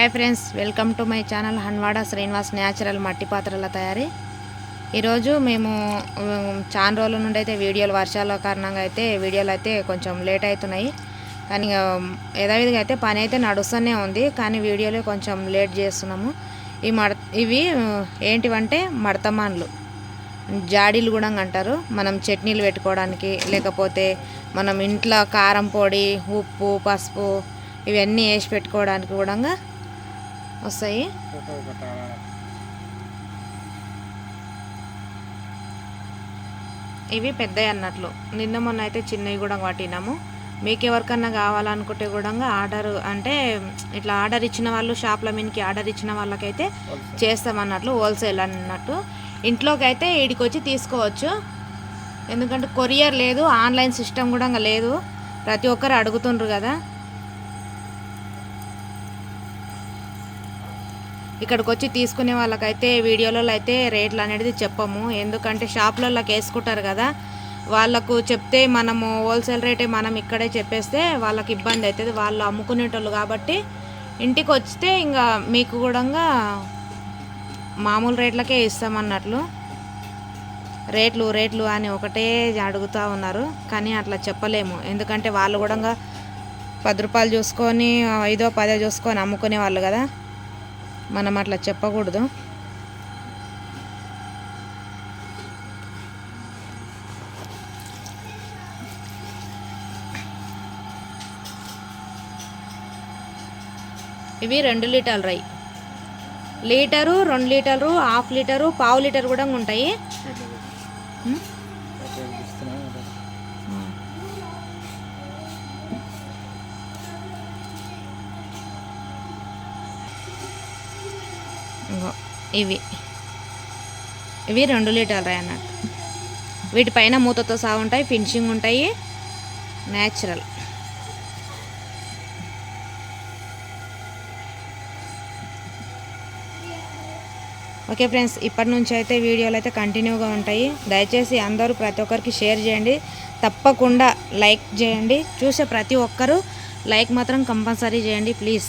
Hi friends welcome to my channel Hanwada Srinivas natural మట్టి పాత్రల తయారీ. ఈరోజు మేము చాలా రోజుల నుండి అయితే వీడియోలు వర్షాల కారణంగా అయితే వీడియోలు అయితే కొంచెం లేట్ అవుతున్నాయి. కానీ ఇక, యథావిధిగా అయితే పని అయితే నడుస్తూనే ఉంది కానీ వీడియోలే కొంచెం లేట్ చేస్తున్నాము. ఈ మడ ఇవి ఏంటివంటే మడతమాన్లు. జాడీలు కూడా అంటారు. మనం చట్నీలు పెట్టుకోవడానికి లేకపోతే మనం ఇంట్లో కారం పొడి ఉప్పు పసుపు ఇవన్నీ వేసి పెట్టుకోవడానికి కూడా వస్తాయి ఇవి పెద్దవి అన్నట్లు. నిన్న మొన్న అయితే చిన్నవి కూడా పట్టినాము మీకు ఎవరికన్నా కావాలనుకుంటే కూడా ఆర్డర్ అంటే ఇట్లా ఆర్డర్ ఇచ్చిన వాళ్ళు షాప్ల మీదకి ఆర్డర్ ఇచ్చిన వాళ్ళకైతే చేస్తామన్నట్లు హోల్సేల్ అన్నట్టు. ఇంట్లోకి అయితే ఈడికి వచ్చి తీసుకోవచ్చు. ఎందుకంటే కొరియర్ లేదు ఆన్లైన్ సిస్టమ్ కూడా ఇంకా లేదు. ప్రతి ఒక్కరు అడుగుతుండ్రు కదా. ఇక్కడికి వచ్చి తీసుకునే వాళ్ళకైతే వీడియోలలో అయితే రేట్లు అనేది చెప్పము. ఎందుకంటే షాప్లలోకి వేసుకుంటారు కదా. వాళ్ళకు చెప్తే మనము హోల్సేల్ రేటే మనం ఇక్కడే చెప్పేస్తే వాళ్ళకి ఇబ్బంది అవుతుంది వాళ్ళు అమ్ముకునేటోళ్ళు కాబట్టి ఇంటికి వస్తే ఇంకా మీకు కూడా మామూలు రేట్లకే ఇస్తామన్నట్లు. రేట్లు రేట్లు అని ఒకటే అడుగుతూ ఉన్నారు. కానీ అట్లా చెప్పలేము. ఎందుకంటే వాళ్ళు కూడా పది రూపాయలు చూసుకొని ఐదో పదో చూసుకొని అమ్ముకునే వాళ్ళు కదా. మనం అట్లా చెప్పకూడదు. ఇవి రెండు లీటర్లు రై. లీటరు రెండు లీటరు హాఫ్ లీటరు పావు లీటర్ కూడా ఉంటాయి. ఇవి. ఇవి రెండు లీటర్లు అన్నట్టు. వీటిపైన మూతతో సహా ఉంటాయి ఫినిషింగ్ ఉంటాయి న్యాచురల్. ఓకే ఫ్రెండ్స్ ఇప్పటి నుంచి అయితే వీడియోలు అయితే కంటిన్యూగా ఉంటాయి. దయచేసి అందరూ ప్రతి ఒక్కరికి షేర్ చేయండి. తప్పకుండా లైక్ చేయండి. చూసే ప్రతి ఒక్కరూ లైక్ మాత్రం కంపల్సరీ చేయండి ప్లీజ్.